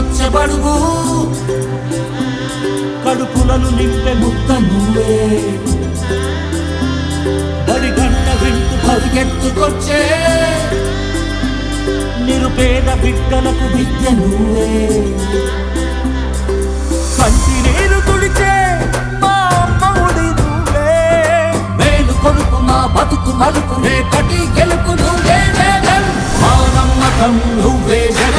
నడిచొచ్చే బడుగు. కడుపులను నింపే ముద్ద నువ్వే. బడి గంట వింటు పరిగెత్తుకొచ్చే. నిరుపేద బిడ్డలకు విద్య నువ్వే. కంటి నీరు తుడిచే మా అమ్మఒడి నువ్వే. మేలు కొడుకు మా బతుకు మలుపు రేపటి గెలుపు నువ్వే మా నమ్మకం నువ్వే జగ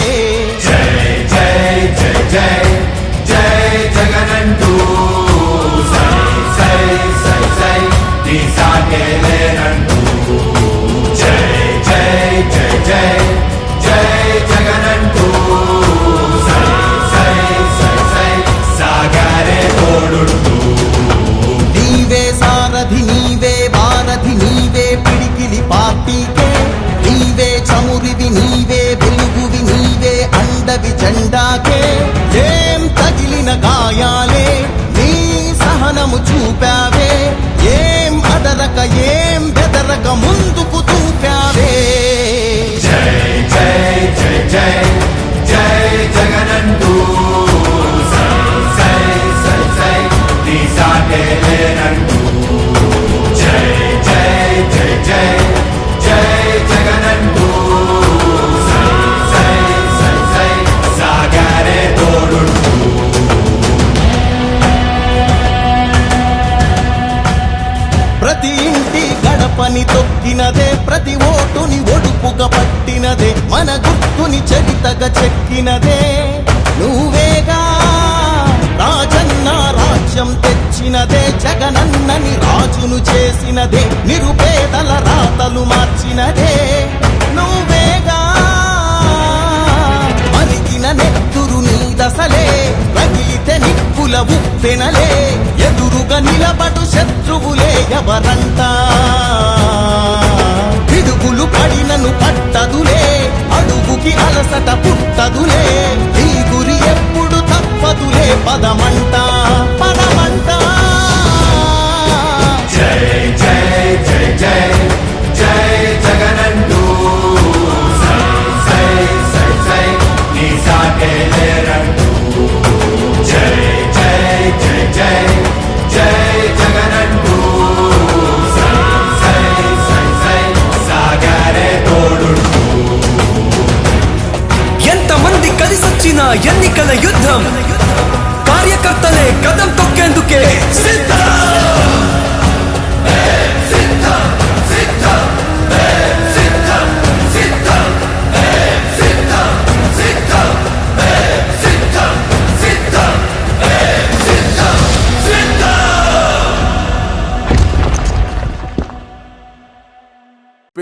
day. లేనంటూ జై జై జై జై జై జగనంటూ సాగారే తోడుంటూ ప్రతి ఇంటి గడపని తొక్కినదే ప్రతి ఓటుని ఒడుపుగా పట్టినదే మన గుర్తుని చరితగా చెక్కినదే. నువ్వే బాధలు మార్చినదే. నువ్వేగా మరిగిన నెత్తురు నీ దశలే. రగిలితే నిప్పుల ఉప్పెనలే. ఎదురుగా నిలబడు శత్రువులే ఎవరంట? పిడుగులు పడినను పట్టదులే. అడుగుకి అలసట పుట్టదులే. నీ గురి ఎప్పుడు తప్పదులే పదమంటా పదమంట? que sienta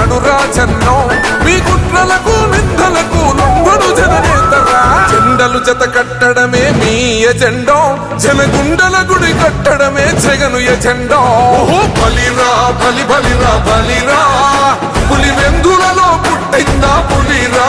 నడు రాజన్నో మీ కుట్రలకు నిందలకు లొంగడు జననేతరా. జెండలు జత కట్టడమే మీ ఎజెండో. జనగుండల గుడి కట్టడమే జగను ఎజెండో. బలిరా బలి బలిరా బలిరా. పులి వెందులలో పుట్టిందా పులిరా.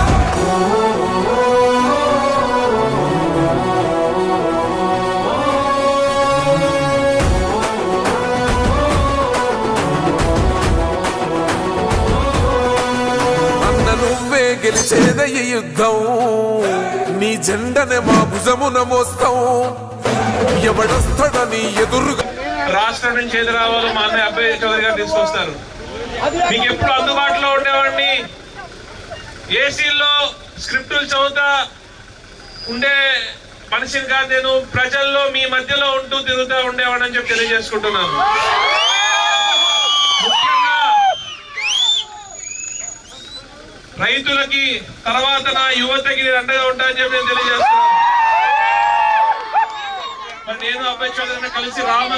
గెలిచేద ఈ యుద్ధం. నీ జెండనే మా భుజమున మోస్తాం. ఎవడొస్తాడని ఎదురుగా రాష్ట్రం నుంచి ఏది రావాలో మా అన్నయ్య అబ్బాయి చౌదరి గారు తీసుకొస్తారు. మీకు ఎప్పుడు అందుబాటులో ఉండేవాడిని? ఏసీల్లో స్క్రిప్టులు చదువుతా ఉండే మనిషిని కాదు నేను. ప్రజల్లో మీ మధ్యలో ఉంటూ తిరుగుతూ ఉండేవాడిని చెప్పి తెలియజేసుకుంటున్నాను. రైతులకి తర్వాత నా యువతకి నేను అండగా ఉంటా అని చెప్పి నేను తెలియజేస్తున్నాను. మరి నేను అబ్బాయి కలిసి రామ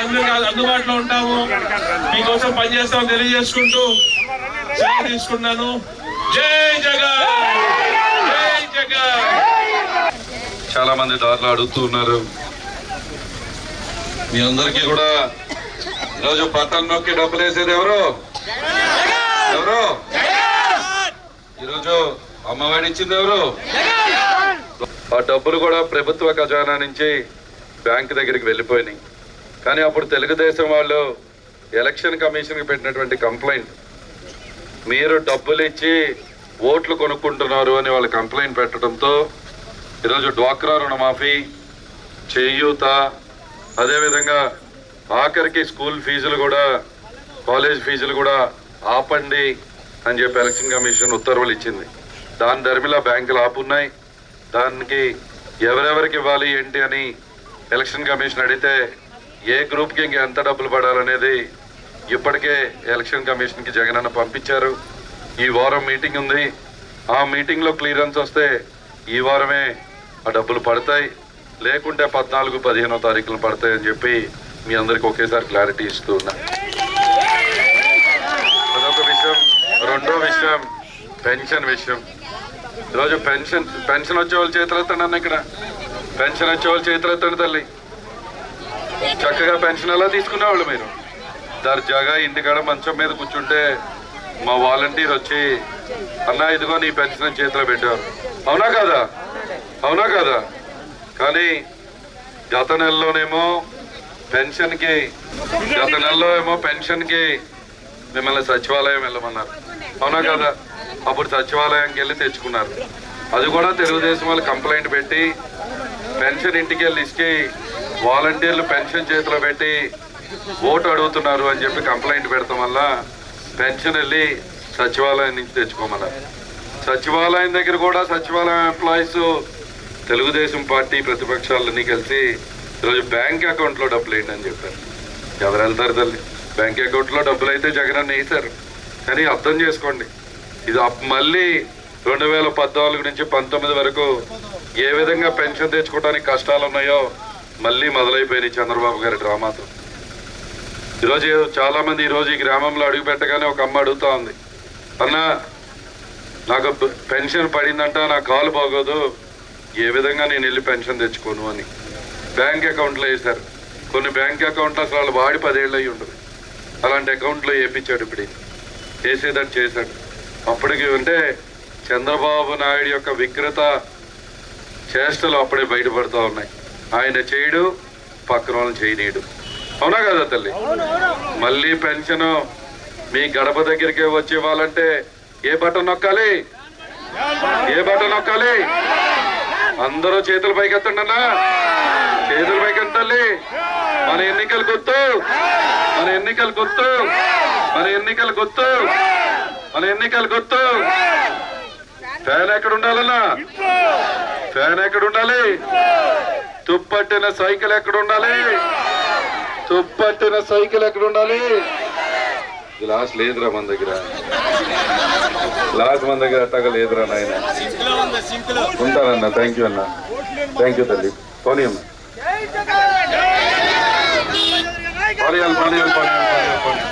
ఎందుకు అందుబాటులో ఉంటాము. మీకోసం పనిచేస్తామని తెలియజేసుకుంటూ సెలవు తీసుకున్నాను. జై జగన్! జై జగన్! చాలా మంది దారిలో అడుగుతూ ఉన్నారు. మీ అందరికీ కూడా ఈరోజు బట్టలు నొక్కి డబ్బులు వేసేది ఎవరు? ఎవరు? ఈరోజు అమ్మఒడి ఇచ్చింది ఎవరు? ఆ డబ్బులు కూడా ప్రభుత్వ ఖజానా నుంచి బ్యాంక్ దగ్గరికి వెళ్ళిపోయినాయి. కానీ అప్పుడు తెలుగుదేశం వాళ్ళు ఎలక్షన్ కమిషన్కి పెట్టినటువంటి కంప్లైంట్ మీరు డబ్బులు ఇచ్చి ఓట్లు కొనుక్కుంటున్నారు అని వాళ్ళు కంప్లైంట్ పెట్టడంతో ఈరోజు డ్వాక్రా రుణమాఫీ చేయూత. అదేవిధంగా ఆఖరికి స్కూల్ ఫీజులు కూడా కాలేజ్ ఫీజులు కూడా ఆపండి. అని చెప్పి ఎలక్షన్ కమిషన్ ఉత్తర్వులు ఇచ్చింది. దాని ధర్మిలా బ్యాంకులు ఆపున్నాయి దానికి ఎవరెవరికి ఇవ్వాలి ఏంటి అని ఎలక్షన్ కమిషన్ అడిగితే ఏ గ్రూప్కి ఇంక ఎంత డబ్బులు పడాలనేది ఇప్పటికే ఎలక్షన్ కమిషన్కి జగన్ అన్న పంపించారు. ఈ వారం మీటింగ్ ఉంది. ఆ మీటింగ్లో క్లియరెన్స్ వస్తే ఈ వారమే ఆ డబ్బులు పడతాయి. లేకుంటే పద్నాలుగు పదిహేనో తారీఖులు పడతాయని చెప్పి మీ అందరికి ఒకేసారి క్లారిటీ ఇస్తూ ఉన్నా అదొక విషయం రెండో విషయం పెన్షన్ విషయం. ఈరోజు పెన్షన్ పెన్షన్ వచ్చే వాళ్ళు చేతులెత్తండి అన్న ఇక్కడ. పెన్షన్ వచ్చే వాళ్ళు చేతులెత్తండి తల్లి. చక్కగా పెన్షన్ ఎలా తీసుకునేవాళ్ళు మీరు? దర్జాగా ఇంటికాడ మంచం మీద కూర్చుంటే మా వాలంటీర్ వచ్చి అన్న ఇదిగో నీ పెన్షన్ చేతిలో పెట్టారు. అవునా కాదా? అవునా కాదా? కానీ గత నెలలోనేమో పెన్షన్కి గత నెలలో ఏమో పెన్షన్కి మిమ్మల్ని సచివాలయం వెళ్ళమన్నారు. అవునా కదా? అప్పుడు సచివాలయానికి వెళ్ళి తెచ్చుకున్నారు. అది కూడా తెలుగుదేశం వాళ్ళు కంప్లైంట్ పెట్టి పెన్షన్ ఇంటికి వెళ్ళి ఇచ్చి వాలంటీర్లు పెన్షన్ చేతిలో పెట్టి ఓటు అడుగుతున్నారు అని చెప్పి కంప్లైంట్ పెడతాం వల్ల పెన్షన్ వెళ్ళి సచివాలయం నుంచి తెచ్చుకోమన్నారు. సచివాలయం దగ్గర కూడా సచివాలయం ఎంప్లాయీస్ తెలుగుదేశం పార్టీ ప్రతిపక్షాలన్నీ కలిసి ఈరోజు బ్యాంక్ అకౌంట్లో డబ్బులు వేయండి అని చెప్పారు. ఎవరు వెళ్తారు తల్లి? బ్యాంక్ అకౌంట్లో డబ్బులు అయితే జగన్ వేశారు. కానీ అర్థం చేసుకోండి. ఇది మళ్ళీ రెండు వేల పద్నాలుగు నుంచి పంతొమ్మిది వరకు ఏ విధంగా పెన్షన్ తెచ్చుకోవడానికి కష్టాలు ఉన్నాయో మళ్ళీ మొదలైపోయినాయి చంద్రబాబు గారి డ్రామాతో ఈరోజు చాలా మంది ఈరోజు ఈ గ్రామంలో అడుగు పెట్టగానే ఒక అమ్మ అడుగుతా ఉంది. అన్న నాకు పెన్షన్ పడిందంట నా కాలు బాగోదు ఏ విధంగా నేను వెళ్ళి పెన్షన్ తెచ్చుకోను అని. బ్యాంక్ అకౌంట్లో వేశారు. కొన్ని బ్యాంక్ అకౌంట్లు అసలు వాళ్ళు వాడి పదేళ్ళు అయి ఉండదు అలాంటి అకౌంట్లో వేయించాడు ఇప్పుడు చేసేదని చేశాడు. అప్పటికి అంటే చంద్రబాబు నాయుడు యొక్క వికృత చేష్టలు అప్పుడే బయటపడుతూ ఉన్నాయి. ఆయన చేయడు పక్కన వాళ్ళని చేయనీయడు. అవునా కదా తల్లి? మళ్ళీ పెన్షన్ మీ గడప దగ్గరికి వచ్చి ఇవ్వాలంటే ఏ బటన్ నొక్కాలి? ఏ బటన్ నొక్కాలి? అందరూ చేతులు పైకి ఎత్తండి అన్నా చేతులు పైకి ఎత్తండి మన ఎన్నికలు గుర్తు. మన ఎన్నికలు గుర్తు. మన ఎన్నికలు గుర్తు. మన ఎన్నికలు గుర్తు. ఫ్యాన్ ఎక్కడ ఉండాలన్నా? ఫ్యాన్ ఎక్కడ ఉండాలి? తుప్పట్టిన సైకిల్ ఎక్కడ ఉండాలి? తుప్పట్టిన సైకిల్ ఎక్కడ ఉండాలి? గ్లాస్ లేదురా మన దగ్గర. గ్లాస్ మన దగ్గర అట్టగా లేదురా నాయన. ఉంటానన్న థ్యాంక్ యూ అన్న. థ్యాంక్ యూ తల్లి. పోనీ అన్న పానీయాలు పానీయాలు పానీయాలు పానీయాలు